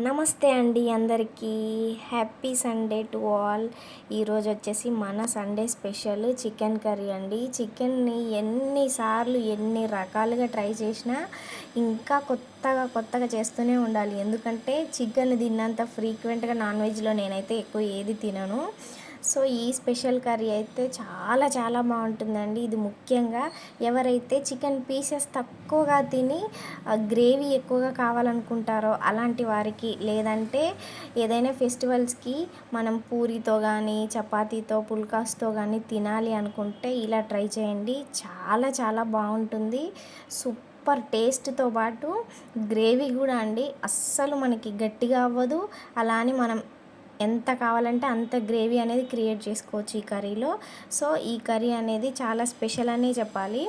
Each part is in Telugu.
నమస్తే అండి అందరికీ. Happy Sunday to all. ఈరోజు వచ్చేసి మన సండే స్పెషల్ చికెన్ కర్రీ అండి. చికెన్ని ఎన్నిసార్లు ఎన్ని రకాలుగా ట్రై చేసినా ఇంకా కొత్తగా కొత్తగా చేస్తూనే ఉండాలి. ఎందుకంటే చికెన్ తిన్నంత ఫ్రీక్వెంట్గా నాన్ వెజ్లో నేనైతే ఎక్కువ ఏది తినను. సో ఈ స్పెషల్ కర్రీ అయితే చాలా చాలా బాగుంటుందండి. ఇది ముఖ్యంగా ఎవరైతే చికెన్ పీసెస్ తక్కువగా తిని గ్రేవీ ఎక్కువగా కావాలనుకుంటారో అలాంటి వారికి లేదంటే ఏదైనా ఫెస్టివల్స్కి మనం పూరితో కానీ చపాతీతో పుల్కాస్తో కానీ తినాలి అనుకుంటే ఇలా ట్రై చేయండి. చాలా చాలా బాగుంటుంది. సూపర్ టేస్ట్తో పాటు గ్రేవీ కూడా అండి. అస్సలు మనకి గట్టిగా అవ్వదు. అలా అని మనం ఎంత కావాలంటే అంత గ్రేవీ అనేది క్రియేట్ చేసుకోవచ్చు ఈ కర్రీలో. సో ఈ కర్రీ అనేది చాలా స్పెషల్ అనే చెప్పాలి.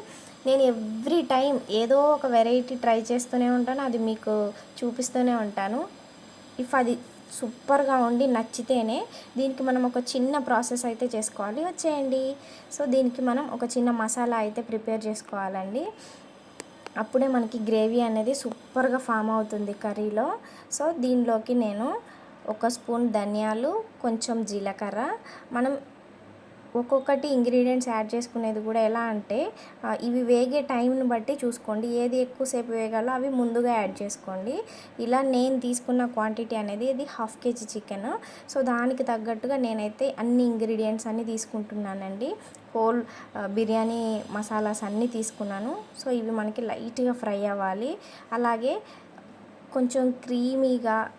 నేను ఎవ్రీ టైం ఏదో ఒక వెరైటీ ట్రై చేస్తూనే ఉంటాను. అది మీకు చూపిస్తూనే ఉంటాను. ఇఫ్ అది సూపర్గా ఉండి నచ్చితేనే దీనికి మనం ఒక చిన్న ప్రాసెస్ అయితే చేసుకోవాలి. వచ్చేయండి. సో దీనికి మనం ఒక చిన్న మసాలా అయితే ప్రిపేర్ చేసుకోవాలండి. అప్పుడే మనకి గ్రేవీ అనేది సూపర్గా ఫామ్ అవుతుంది కర్రీలో. సో దీనిలోకి నేను ఒక స్పూన్ ధనియాలు కొంచెం జీలకర్ర. మనం ఒక్కొక్కటి ఇంగ్రీడియంట్స్ యాడ్ చేసుకునేది కూడా ఎలా అంటే ఇవి వేగే టైంని బట్టి చూసుకోండి. ఏది ఎక్కువసేపు వేగాలో అవి ముందుగా యాడ్ చేసుకోండి. ఇలా నేను తీసుకున్న క్వాంటిటీ అనేది ఇది హాఫ్ కేజీ చికెన్. సో దానికి తగ్గట్టుగా నేనైతే అన్ని ఇంగ్రీడియంట్స్ అన్నీ తీసుకుంటున్నానండి. హోల్ బిర్యానీ మసాలాస్ అన్నీ తీసుకున్నాను. సో ఇవి మనకి లైట్గా ఫ్రై అవ్వాలి. అలాగే కొంచెం క్రీమీగా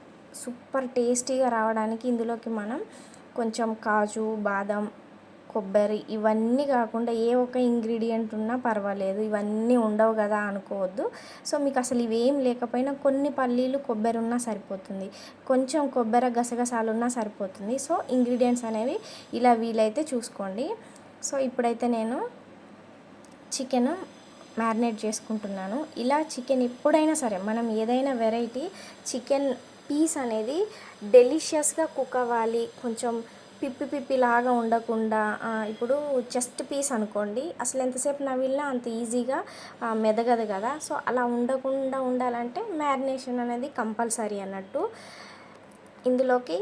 సూపర్ టేస్టీగా రావడానికి ఇందులోకి మనం కొంచెం కాజు బాదం కొబ్బరి ఇవన్నీ కాకుండా ఏ ఒక్క ఇంగ్రీడియంట్ ఉన్నా పర్వాలేదు. ఇవన్నీ ఉండవు కదా అనుకోవద్దు. సో మీకు అసలు ఇవేం లేకపోయినా కొన్ని పల్లీలు కొబ్బరి ఉన్నా సరిపోతుంది. కొంచెం కొబ్బరి గసగసాలు ఉన్నా సరిపోతుంది. సో ఇంగ్రీడియంట్స్ అనేవి ఇలా వీలైతే చూసుకోండి. సో ఇప్పుడైతే నేను చికెన్ మ్యారినేట్ చేసుకుంటున్నాను. ఇలా చికెన్ ఎప్పుడైనా సరే మనం ఏదైనా వెరైటీ చికెన్ పీస్ అనేది డెలిషియస్గా కుక్ అవ్వాలి. కొంచెం పిప్పి పిప్పి లాగా ఉండకుండా ఇప్పుడు చెస్ట్ పీస్ అనుకోండి. అసలు ఎంతసేపు నవ్వినా అంత ఈజీగా మెదగదు కదా. సో అలా ఉండకుండా ఉండాలంటే మ్యారినేషన్ అనేది కంపల్సరీ అన్నట్టు. ఇందులోకి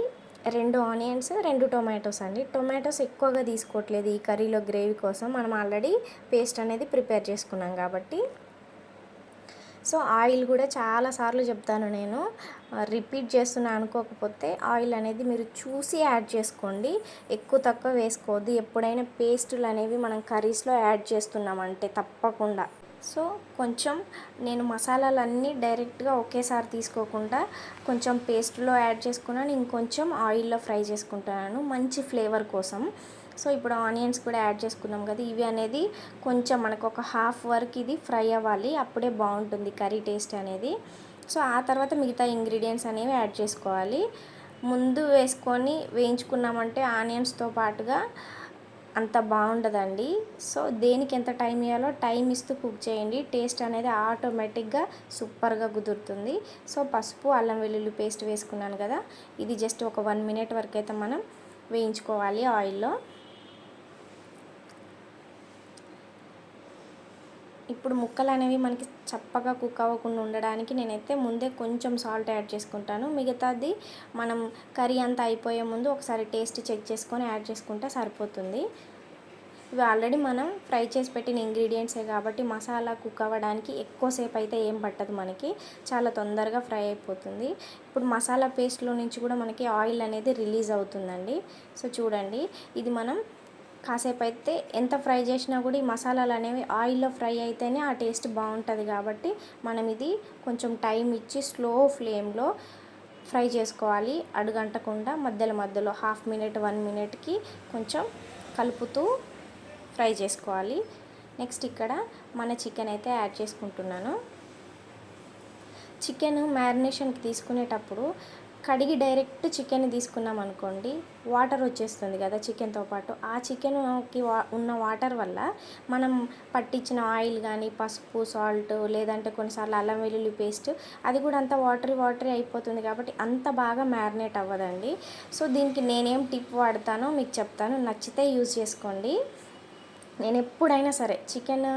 రెండు ఆనియన్స్ రెండు టొమాటోస్ అండి. టొమాటోస్ ఎక్కువగా తీసుకోవట్లేదు ఈ కర్రీలో గ్రేవీ కోసం. మనం ఆల్రెడీ పేస్ట్ అనేది ప్రిపేర్ చేసుకున్నాం కాబట్టి. సో ఆయిల్ కూడా చాలాసార్లు చెప్తాను నేను. రిపీట్ చేస్తున్నా అనుకోకపోతే ఆయిల్ అనేది మీరు చూసి యాడ్ చేసుకోండి. ఎక్కువ తక్కువ వేసుకోవద్దు. ఎప్పుడైనా పేస్టులు అనేవి మనం కర్రీస్లో యాడ్ చేస్తున్నామంటే తప్పకుండా. సో కొంచెం నేను మసాలాలన్నీ డైరెక్ట్గా ఒకేసారి తీసుకోకుండా కొంచెం పేస్ట్లో యాడ్ చేసుకున్నాను. ఇంకొంచెం ఆయిల్లో ఫ్రై చేసుకుంటున్నాను మంచి ఫ్లేవర్ కోసం. సో ఇప్పుడు ఆనియన్స్ కూడా యాడ్ చేసుకున్నాం కదా ఇవి అనేది కొంచెం మనకు ఒక హాఫ్ వరకు ఇది ఫ్రై అవ్వాలి అప్పుడే బాగుంటుంది కర్రీ టేస్ట్ అనేది. సో ఆ తర్వాత మిగతా ఇంగ్రీడియంట్స్ అనేవి యాడ్ చేసుకోవాలి. ముందు వేసుకొని వేయించుకున్నామంటే ఆనియన్స్తో పాటుగా అంత బాగుండదండి. సో దేనికి ఎంత టైం ఇవ్వాలో టైం ఇస్తూ కుక్ చేయండి టేస్ట్ అనేది ఆటోమేటిక్గా సూపర్గా కుదురుతుంది. సో పసుపు అల్లం వెల్లుల్లి పేస్ట్ వేసుకున్నాను కదా ఇది జస్ట్ ఒక వన్ మినిట్ వరకు అయితే మనం వేయించుకోవాలి ఆయిల్లో. ఇప్పుడు ముక్కలు అనేవి మనకి చప్పగా కుక్ అవ్వకుండా ఉండడానికి నేనైతే ముందే కొంచెం సాల్ట్ యాడ్ చేసుకుంటాను. మిగతాది మనం కర్రీ అంతా అయిపోయే ముందు ఒకసారి టేస్ట్ చెక్ చేసుకొని యాడ్ చేసుకుంటే సరిపోతుంది. ఇవి ఆల్రెడీ మనం ఫ్రై చేసి పెట్టిన ఇంగ్రీడియంట్సే కాబట్టి మసాలా కుక్ అవ్వడానికి ఎక్కువసేపు అయితే ఏం పట్టదు మనకి. చాలా తొందరగా ఫ్రై అయిపోతుంది. ఇప్పుడు మసాలా పేస్ట్లో నుంచి కూడా మనకి ఆయిల్ అనేది రిలీజ్ అవుతుందండి. సో చూడండి ఇది మనం కాసేపు అయితే ఎంత ఫ్రై చేసినా కూడా ఈ మసాలాలు అనేవి ఆయిల్లో ఫ్రై అయితేనే ఆ టేస్ట్ బాగుంటుంది కాబట్టి మనం ఇది కొంచెం టైం ఇచ్చి స్లో ఫ్లేమ్లో ఫ్రై చేసుకోవాలి. అడుగంటకుండా మధ్యలో మధ్యలో హాఫ్ మినిట్ వన్ మినిట్కి కొంచెం కలుపుతూ ఫ్రై చేసుకోవాలి. నెక్స్ట్ ఇక్కడ మన చికెన్ అయితే యాడ్ చేసుకుంటున్నాను. చికెన్ మ్యారినేషన్కి తీసుకునేటప్పుడు కడిగి డైరెక్ట్ చికెన్ తీసుకున్నాం అనుకోండి వాటర్ వచ్చేస్తుంది కదా చికెన్తో పాటు. ఆ చికెన్కి వా ఉన్న వాటర్ వల్ల మనం పట్టించిన ఆయిల్ కానీ పసుపు సాల్ట్ లేదంటే కొన్నిసార్లు అల్లం వెల్లుల్లి పేస్ట్ అది కూడా అంత వాటరీ వాటరీ అయిపోతుంది కాబట్టి అంత బాగా మ్యారినేట్ అవ్వదండి. సో దీనికి నేనేం టిప్ వాడతానో మీకు చెప్తాను. నచ్చితే యూజ్ చేసుకోండి. నేను ఎప్పుడైనా సరే చికెన్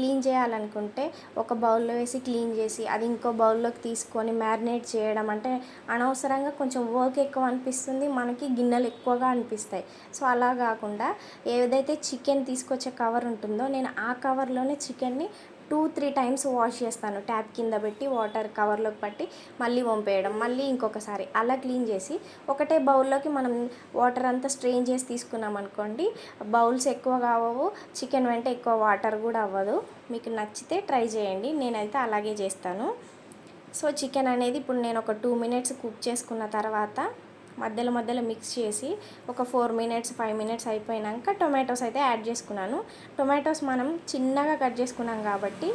క్లీన్ చేయాలనుకుంటే ఒక బౌల్లో వేసి క్లీన్ చేసి అది ఇంకో బౌల్లోకి తీసుకొని మ్యారినేట్ చేయడం అంటే అనవసరంగా కొంచెం వర్క్ ఎక్కువ అనిపిస్తుంది మనకి గిన్నెలు ఎక్కువగా అనిపిస్తాయి. సో అలా కాకుండా ఏదైతే చికెన్ తీసుకొచ్చే కవర్ ఉంటుందో నేను ఆ కవర్లోనే చికెన్ని టూ త్రీ టైమ్స్ వాష్ చేస్తాను. ట్యాప్ కింద పెట్టి వాటర్ కవర్లోకి పట్టి మళ్ళీ వంపేయడం. మళ్ళీ ఇంకొకసారి అలా క్లీన్ చేసి ఒకటే బౌల్లోకి మనం వాటర్ అంతా స్ట్రెయిన్ చేసి తీసుకున్నాం అనుకోండి బౌల్స్ ఎక్కువ కావవు చికెన్ వెంట ఎక్కువ వాటర్ కూడా అవ్వదు. మీకు నచ్చితే ట్రై చేయండి. నేనైతే అలాగే చేస్తాను. సో చికెన్ అనేది ఇప్పుడు నేను ఒక టూ మినిట్స్ కుక్ చేసుకున్న తర్వాత మధ్యలో మధ్యలో మిక్స్ చేసి ఒక ఫోర్ మినిట్స్ ఫైవ్ మినిట్స్ అయిపోయినాక టొమాటోస్ అయితే యాడ్ చేసుకున్నాను. టొమాటోస్ మనం చిన్నగా కట్ చేసుకున్నాం కాబట్టి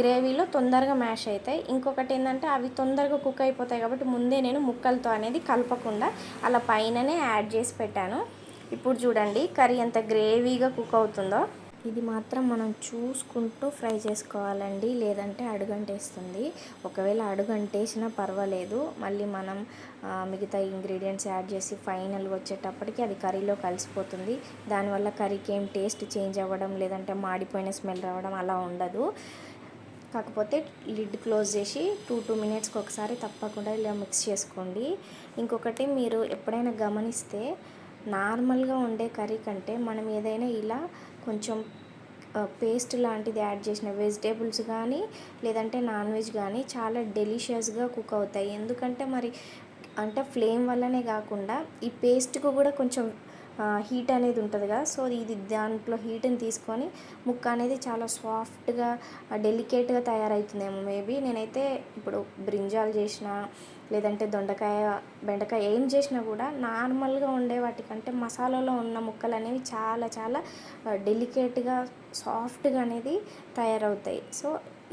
గ్రేవీలో తొందరగా మ్యాష్ అవుతాయి. ఇంకొకటి ఏంటంటే అవి తొందరగా కుక్ అయిపోతాయి కాబట్టి ముందే నేను ముక్కలతో అనేది కలపకుండా అలా పైననే యాడ్ చేసి పెట్టాను. ఇప్పుడు చూడండి కర్రీ ఎంత గ్రేవీగా కుక్ అవుతుందో. ఇది మాత్రం మనం చూసుకుంటూ ఫ్రై చేసుకోవాలండి లేదంటే అడుగంటేస్తుంది. ఒకవేళ అడుగంటేసినా పర్వాలేదు. మళ్ళీ మనం మిగతా ఇంగ్రీడియంట్స్ యాడ్ చేసి ఫైనల్ వచ్చేటప్పటికి అది కర్రీలో కలిసిపోతుంది. దానివల్ల కర్రీకి ఏం టేస్ట్ చేంజ్ అవ్వడం లేదంటే మాడిపోయిన స్మెల్ రావడం అలా ఉండదు. కాకపోతే లిడ్ క్లోజ్ చేసి టూ టూ మినిట్స్కి ఒకసారి తప్పకుండా ఇలా మిక్స్ చేసుకోండి. ఇంకొకటి మీరు ఎప్పుడైనా గమనిస్తే నార్మల్గా ఉండే కర్రీ కంటే మనం ఏదైనా ఇలా కొంచెం పేస్ట్ లాంటిది యాడ్ చేసిన వెజిటేబుల్స్ కానీ లేదంటే నాన్ వెజ్ కానీ చాలా డెలిషియస్గా కుక్ అవుతాయి. ఎందుకంటే మరి అంటే ఫ్లేమ్ వల్లనే కాకుండా ఈ పేస్ట్కు కూడా కొంచెం హీట్ అనేది ఉంటుంది కదా. సో ఇది దాంట్లో హీట్ని తీసుకొని ముక్క అనేది చాలా సాఫ్ట్గా డెలికేట్గా తయారవుతుందేమో మేబీ. నేనైతే ఇప్పుడు బ్రింజాల్ చేసిన లేదంటే దొండకాయ బెండకాయ ఏం చేసినా కూడా నార్మల్గా ఉండే వాటికంటే మసాలాలో ఉన్న ముక్కలు అనేవి చాలా చాలా డెలికేట్గా సాఫ్ట్గా అనేది తయారవుతాయి. సో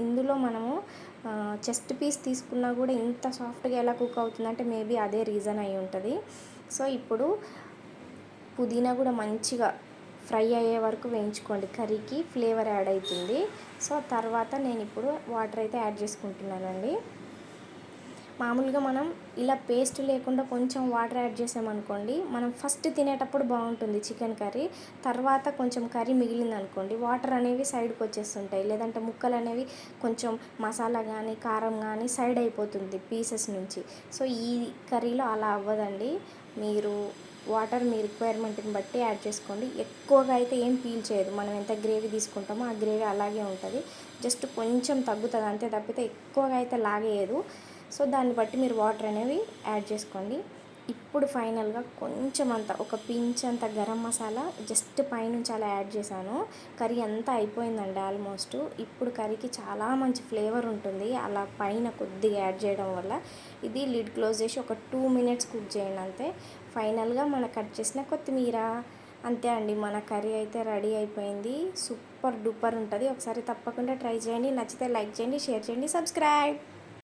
ఇందులో మనము చెస్ట్ పీస్ తీసుకున్నా కూడా ఇంత సాఫ్ట్గా ఎలా కుక్ అవుతుందంటే మేబీ అదే రీజన్ అయి ఉంటుంది. సో ఇప్పుడు పుదీనా కూడా మంచిగా ఫ్రై అయ్యే వరకు వేయించుకోండి. కర్రీకి ఫ్లేవర్ యాడ్ అవుతుంది. సో తర్వాత నేను ఇప్పుడు వాటర్ అయితే యాడ్ చేసుకుంటున్నానండి. మామూలుగా మనం ఇలా పేస్ట్ లేకుండా కొంచెం వాటర్ యాడ్ చేసామనుకోండి మనం ఫస్ట్ తినేటప్పుడు బాగుంటుంది చికెన్ కర్రీ. తర్వాత కొంచెం కర్రీ మిగిలింది అనుకోండి వాటర్ అనేవి సైడ్కి వచ్చేస్తుంటాయి. లేదంటే ముక్కలు అనేవి కొంచెం మసాలా కానీ కారం కానీ సైడ్ అయిపోతుంది పీసెస్ నుంచి. సో ఈ కర్రీలో అలా అవ్వదండి. మీరు వాటర్ మీ రిక్వైర్మెంట్ని బట్టి యాడ్ చేసుకోండి. ఎక్కువగా అయితే ఏం పీల్ చేయదు. మనం ఎంత గ్రేవీ తీసుకుంటామో ఆ గ్రేవీ అలాగే ఉంటుంది. జస్ట్ కొంచెం తగ్గుతుంది. అంతే తప్పితే ఎక్కువగా అయితే లాగేయదు. సో దాన్ని బట్టి మీరు వాటర్ అనేవి యాడ్ చేసుకోండి. ఇప్పుడు ఫైనల్గా కొంచెం అంత ఒక పించ్ అంత గరం మసాలా జస్ట్ పైనుంచి అలా యాడ్ చేశాను. కర్రీ అంతా అయిపోయిందండి ఆల్మోస్ట్. ఇప్పుడు కర్రీకి చాలా మంచి ఫ్లేవర్ ఉంటుంది. అలా పైన కొద్దిగా యాడ్ చేయడం వల్ల ఇది లిడ్ క్లోజ్ చేసి ఒక టూ మినిట్స్ కుక్ చేయండి అంతే. ఫైనల్గా మన కట్ చేసిన కొత్తిమీర. అంతే అండి మన కర్రీ అయితే రెడీ అయిపోయింది. సూపర్ డూపర్ ఉంటుంది. ఒకసారి తప్పకుండా ట్రై చేయండి. నచ్చితే లైక్ చేయండి షేర్ చేయండి సబ్స్క్రైబ్.